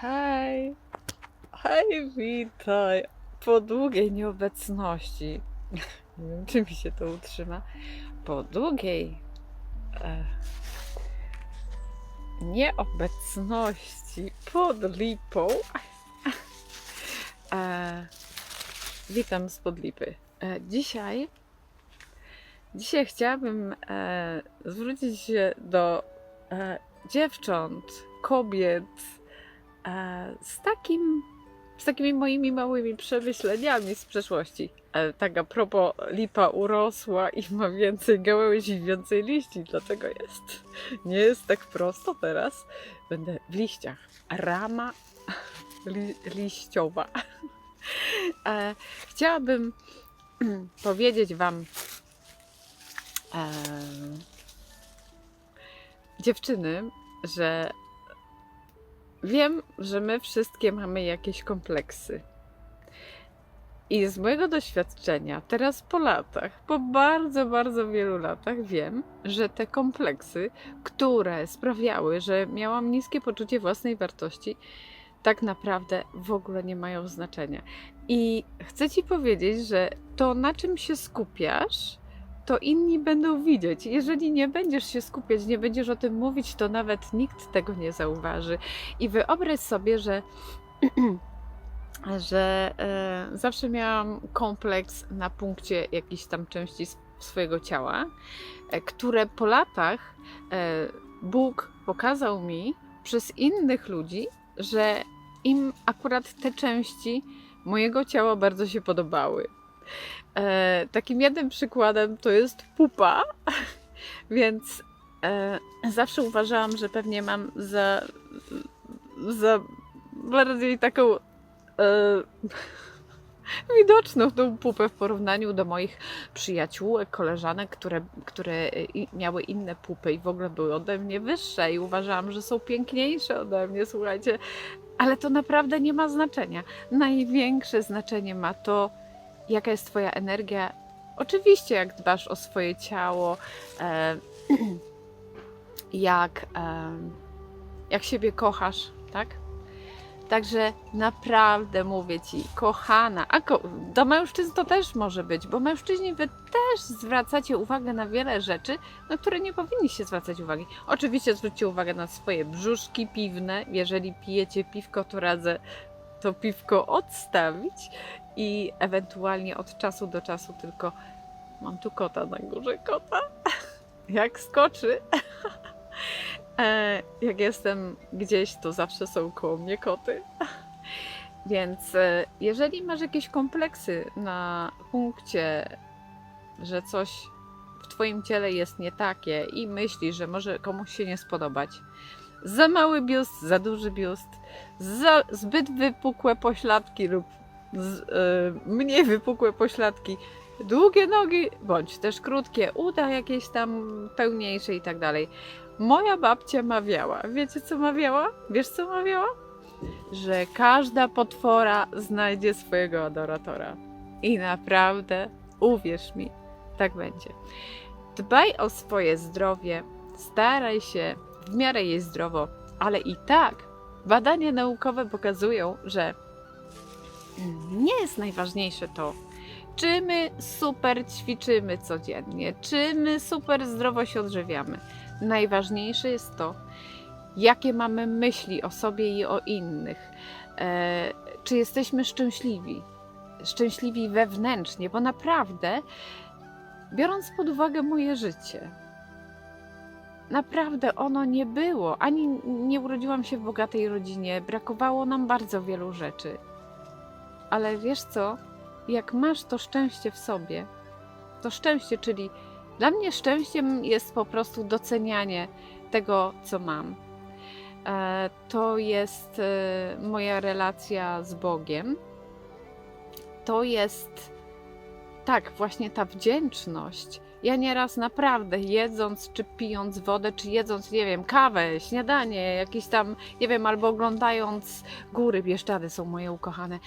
Hej! Hej, witaj! Po długiej nieobecności, nie wiem, czy mi się to utrzyma, po długiej e, nieobecności pod lipą, e, witam spod lipy. E, dzisiaj, dzisiaj chciałabym e, zwrócić się do e, dziewcząt, kobiet, z takim, z takimi moimi małymi przemyśleniami z przeszłości. E, tak a propos, lipa urosła i ma więcej gałęzi, więcej liści, dlatego jest. Nie jest tak prosto teraz. Będę w liściach. Rama li, liściowa. E, chciałabym powiedzieć Wam, e, dziewczyny, że wiem, że my wszystkie mamy jakieś kompleksy. I z mojego doświadczenia, teraz po latach, po bardzo, bardzo wielu latach, wiem, że te kompleksy, które sprawiały, że miałam niskie poczucie własnej wartości, tak naprawdę w ogóle nie mają znaczenia. I chcę Ci powiedzieć, że to, na czym się skupiasz, to inni będą widzieć. Jeżeli nie będziesz się skupiać, nie będziesz o tym mówić, to nawet nikt tego nie zauważy. I wyobraź sobie, że, że e, zawsze miałam kompleks na punkcie jakiejś tam części swojego ciała, e, które po latach e, Bóg pokazał mi przez innych ludzi, że im akurat te części mojego ciała bardzo się podobały. E, takim jednym przykładem to jest pupa, więc e, zawsze uważałam, że pewnie mam za, za bardziej taką e, widoczną tą pupę w porównaniu do moich przyjaciółek, koleżanek, które, które miały inne pupy i w ogóle były ode mnie wyższe i uważałam, że są piękniejsze ode mnie, słuchajcie. Ale to naprawdę nie ma znaczenia. Największe znaczenie ma to, jaka jest Twoja energia. Oczywiście, jak dbasz o swoje ciało, jak, jak siebie kochasz, tak? Także naprawdę mówię Ci, kochana, a ko- do mężczyzn to też może być, bo mężczyźni Wy też zwracacie uwagę na wiele rzeczy, na które nie powinniście zwracać uwagi. Oczywiście zwróćcie uwagę na swoje brzuszki piwne. Jeżeli pijecie piwko, to radzę to piwko odstawić i ewentualnie od czasu do czasu tylko mam tu kota na górze, kota. Jak skoczy. E, Jak jestem gdzieś, to zawsze są koło mnie koty. Więc e, jeżeli masz jakieś kompleksy na punkcie, że coś w Twoim ciele jest nie takie i myślisz, że może komuś się nie spodobać, za mały biust, za duży biust, za zbyt wypukłe pośladki lub z, e, mniej wypukłe pośladki, długie nogi, bądź też krótkie, uda jakieś tam pełniejsze i tak dalej. Moja babcia mawiała. Wiecie co mawiała? Wiesz co mawiała? Że każda potwora znajdzie swojego adoratora. I naprawdę, uwierz mi, tak będzie. Dbaj o swoje zdrowie, staraj się w miarę jeść zdrowo, ale i tak badania naukowe pokazują, że nie jest najważniejsze to, czy my super ćwiczymy codziennie, czy my super zdrowo się odżywiamy. Najważniejsze jest to, jakie mamy myśli o sobie i o innych. E, czy jesteśmy szczęśliwi? Szczęśliwi wewnętrznie, bo naprawdę, biorąc pod uwagę moje życie, naprawdę ono nie było, ani nie urodziłam się w bogatej rodzinie, brakowało nam bardzo wielu rzeczy. Ale wiesz co? Jak masz to szczęście w sobie, to szczęście, czyli dla mnie szczęściem jest po prostu docenianie tego, co mam. E, To jest e, moja relacja z Bogiem. To jest tak, właśnie ta wdzięczność. Ja nieraz naprawdę jedząc, czy pijąc wodę, czy jedząc, nie wiem, kawę, śniadanie, jakieś tam, nie wiem, albo oglądając góry, Bieszczady są moje ukochane.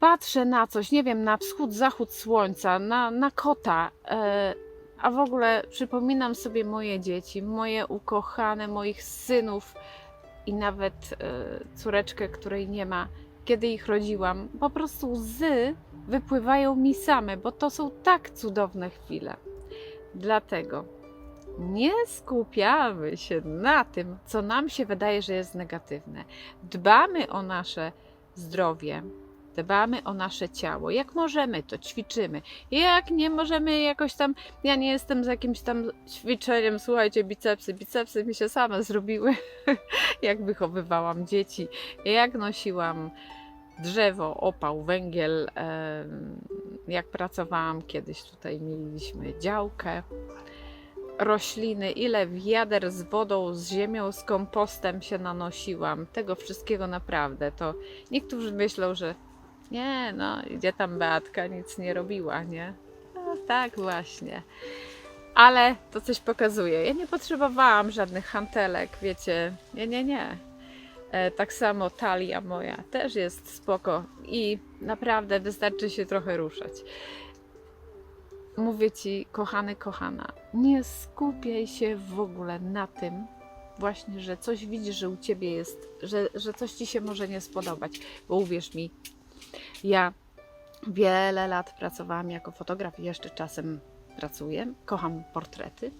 Patrzę na coś, nie wiem, na wschód, zachód słońca, na, na kota, e, a w ogóle przypominam sobie moje dzieci, moje ukochane, moich synów. i nawet e, córeczkę, której nie ma, kiedy ich rodziłam, po prostu łzy wypływają mi same, bo to są tak cudowne chwile. Dlatego nie skupiamy się na tym, co nam się wydaje, że jest negatywne. Dbamy o nasze zdrowie, dbamy o nasze ciało. Jak możemy, to ćwiczymy. Jak nie możemy jakoś tam, ja nie jestem z jakimś tam ćwiczeniem, słuchajcie, bicepsy, bicepsy mi się same zrobiły, jak wychowywałam dzieci, jak nosiłam drzewo, opał, węgiel, jak pracowałam kiedyś tutaj mieliśmy działkę rośliny, ile wiader z wodą, z ziemią, z kompostem się nanosiłam. Tego wszystkiego naprawdę. To niektórzy myślą, że nie, no, idzie tam Beatka, nic nie robiła, nie? No, tak właśnie. Ale to coś pokazuje. Ja nie potrzebowałam żadnych hantelek, wiecie. Nie, nie, nie. E, tak samo talia moja też jest spoko i naprawdę wystarczy się trochę ruszać mówię ci, kochany, kochana, nie skupiaj się w ogóle na tym, właśnie, że coś widzisz, że u ciebie jest, że, że coś ci się może nie spodobać. Bo uwierz mi, ja wiele lat pracowałam jako fotograf jeszcze czasem pracuję. Kocham portrety.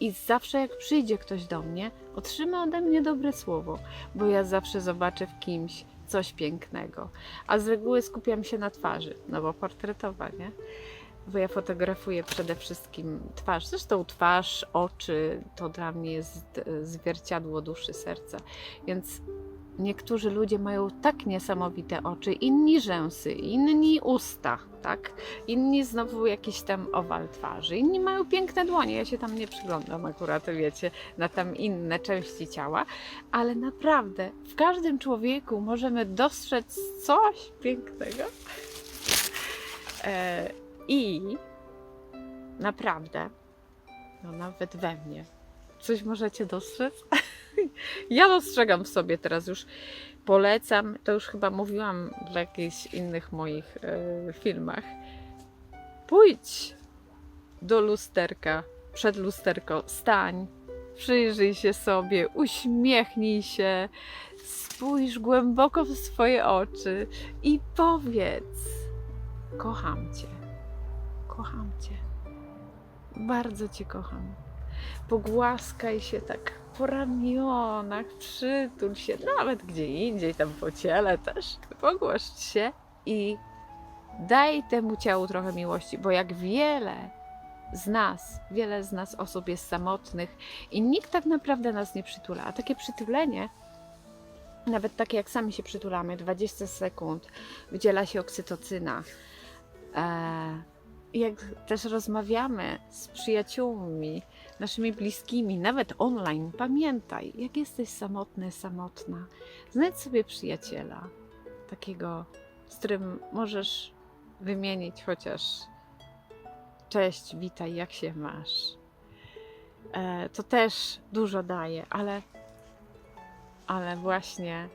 I zawsze jak przyjdzie ktoś do mnie, otrzyma ode mnie dobre słowo, bo ja zawsze zobaczę w kimś coś pięknego. A z reguły skupiam się na twarzy, no bo portretowa, nie? bo ja fotografuję przede wszystkim twarz. Zresztą twarz, oczy to dla mnie jest e, zwierciadło duszy, serca. Więc niektórzy ludzie mają tak niesamowite oczy, inni rzęsy, inni usta, tak? Inni znowu jakiś tam owal twarzy, inni mają piękne dłonie. Ja się tam nie przyglądam akurat, wiecie, na tam inne części ciała, ale naprawdę w każdym człowieku możemy dostrzec coś pięknego. E, i naprawdę, no nawet we mnie, coś możecie dostrzec? ja dostrzegam w sobie teraz już. Polecam, to już chyba mówiłam w jakichś innych moich e, filmach. Pójdź do lusterka, przed lusterko, stań, przyjrzyj się sobie, uśmiechnij się, spójrz głęboko w swoje oczy i powiedz: Kocham Cię kocham Cię. Bardzo Cię kocham. Pogłaskaj się tak po ramionach, przytul się, nawet gdzie indziej, tam po ciele też. Pogłaszcz się i daj temu ciału trochę miłości, bo jak wiele z nas, wiele z nas osób jest samotnych i nikt tak naprawdę nas nie przytula. A takie przytulenie, nawet takie jak sami się przytulamy, 20 sekund, wydziela się oksytocyna. Eee, jak też rozmawiamy z przyjaciółmi, naszymi bliskimi, nawet online, pamiętaj, jak jesteś samotny, samotna, znajdź sobie przyjaciela, takiego, z którym możesz wymienić chociaż cześć, witaj, jak się masz. E, to też dużo daje, ale, ale właśnie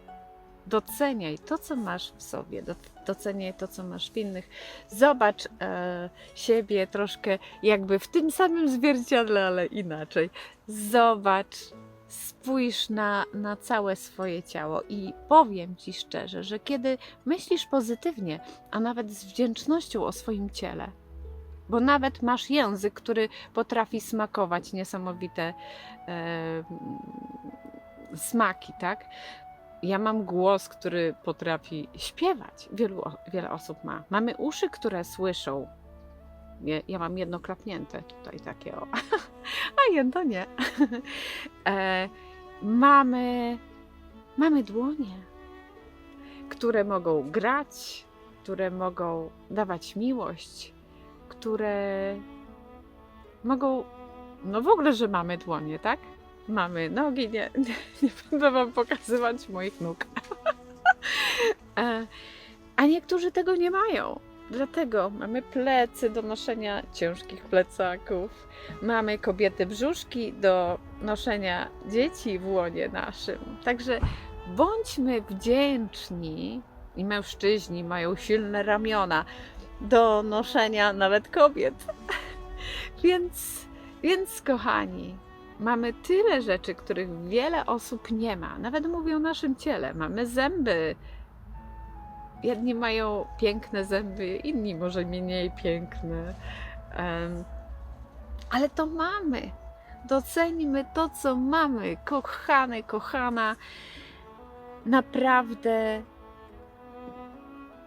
doceniaj to, co masz w sobie, doceniaj to, co masz w innych. Zobacz e, siebie troszkę jakby w tym samym zwierciadle, ale inaczej. Zobacz, spójrz na, na całe swoje ciało i powiem Ci szczerze, że kiedy myślisz pozytywnie, a nawet z wdzięcznością o swoim ciele, bo nawet masz język, który potrafi smakować niesamowite e, smaki, tak? Ja mam głos, który potrafi śpiewać. Wielu, wiele osób ma. Mamy uszy, które słyszą. Ja, ja mam jedno klapnięte tutaj takie o. A jedno nie. e, mamy, mamy dłonie, które mogą grać, które mogą dawać miłość, które mogą. No w ogóle, że mamy dłonie, tak? Mamy nogi, nie, nie, nie będę Wam pokazywać moich nóg. E, a niektórzy tego nie mają. Dlatego mamy plecy do noszenia ciężkich plecaków, mamy kobiety brzuszki do noszenia dzieci w łonie naszym. Także bądźmy wdzięczni i mężczyźni mają silne ramiona do noszenia nawet kobiet. Więc, więc kochani, mamy tyle rzeczy, których wiele osób nie ma. Nawet mówię o naszym ciele. Mamy zęby. Jedni mają piękne zęby, inni może mniej piękne. Em, ale to mamy. Docenimy to, co mamy. Kochany, kochana. Naprawdę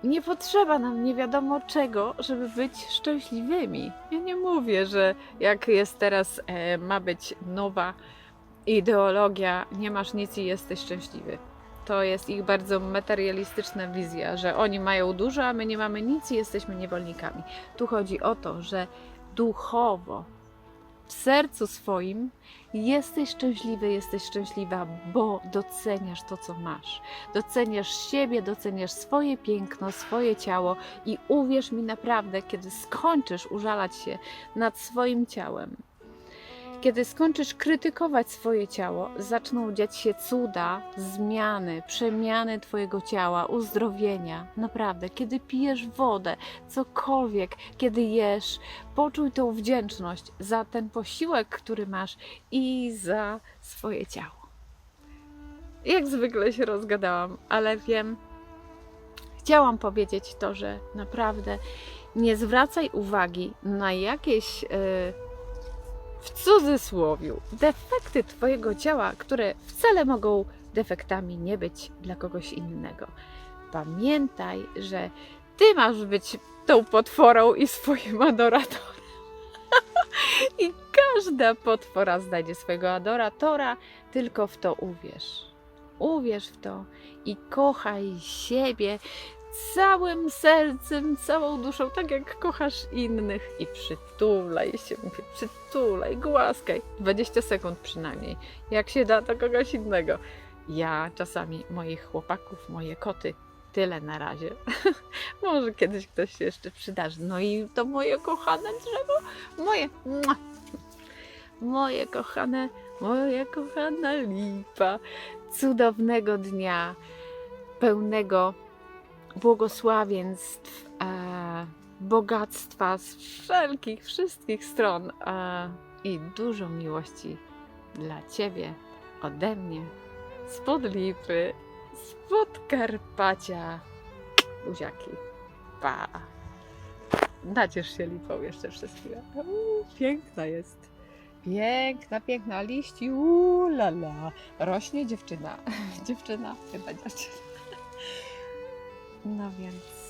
nie potrzeba nam nie wiadomo czego, żeby być szczęśliwymi. Ja nie mówię, że jak jest teraz, e, ma być nowa ideologia, nie masz nic i jesteś szczęśliwy. To jest ich bardzo materialistyczna wizja, że oni mają dużo, a my nie mamy nic i jesteśmy niewolnikami. Tu chodzi o to, że duchowo, w sercu swoim jesteś szczęśliwy, jesteś szczęśliwa, bo doceniasz to, co masz. Doceniasz siebie, doceniasz swoje piękno, swoje ciało i uwierz mi naprawdę, kiedy skończysz użalać się nad swoim ciałem, kiedy skończysz krytykować swoje ciało, zaczną dziać się cuda, zmiany, przemiany Twojego ciała, uzdrowienia. Naprawdę, kiedy pijesz wodę, cokolwiek, kiedy jesz, poczuj tą wdzięczność za ten posiłek, który masz i za swoje ciało. Jak zwykle się rozgadałam, ale wiem, chciałam powiedzieć to, że naprawdę nie zwracaj uwagi na jakieś. Yy, w cudzysłowiu defekty Twojego ciała, które wcale mogą defektami nie być dla kogoś innego. Pamiętaj, że Ty masz być tą potworą i swoim adoratorem. I każda potwora znajdzie swojego adoratora, tylko w to uwierz. Uwierz w to i kochaj siebie całym sercem, całą duszą, tak jak kochasz innych i przytulaj się, mówię, przytulaj, głaskaj. 20 sekund przynajmniej. Jak się da, to kogoś innego. Ja czasami moich chłopaków, moje koty, tyle na razie. Może kiedyś ktoś się jeszcze przydarzy. No i to moje kochane drzewo, moje, moje kochane, moja kochana lipa. Cudownego dnia, pełnego błogosławieństw, e, bogactwa z wszelkich, wszystkich stron e, i dużo miłości dla Ciebie, ode mnie, spod Lipy, spod Karpacia. Buziaki. Pa. Naciesz się lipą jeszcze przez chwilę. Uuu, piękna jest. Piękna, piękna. Liści, uuu, la, la. Rośnie dziewczyna. Dziewczyna, chyba dziewczyna. No więc.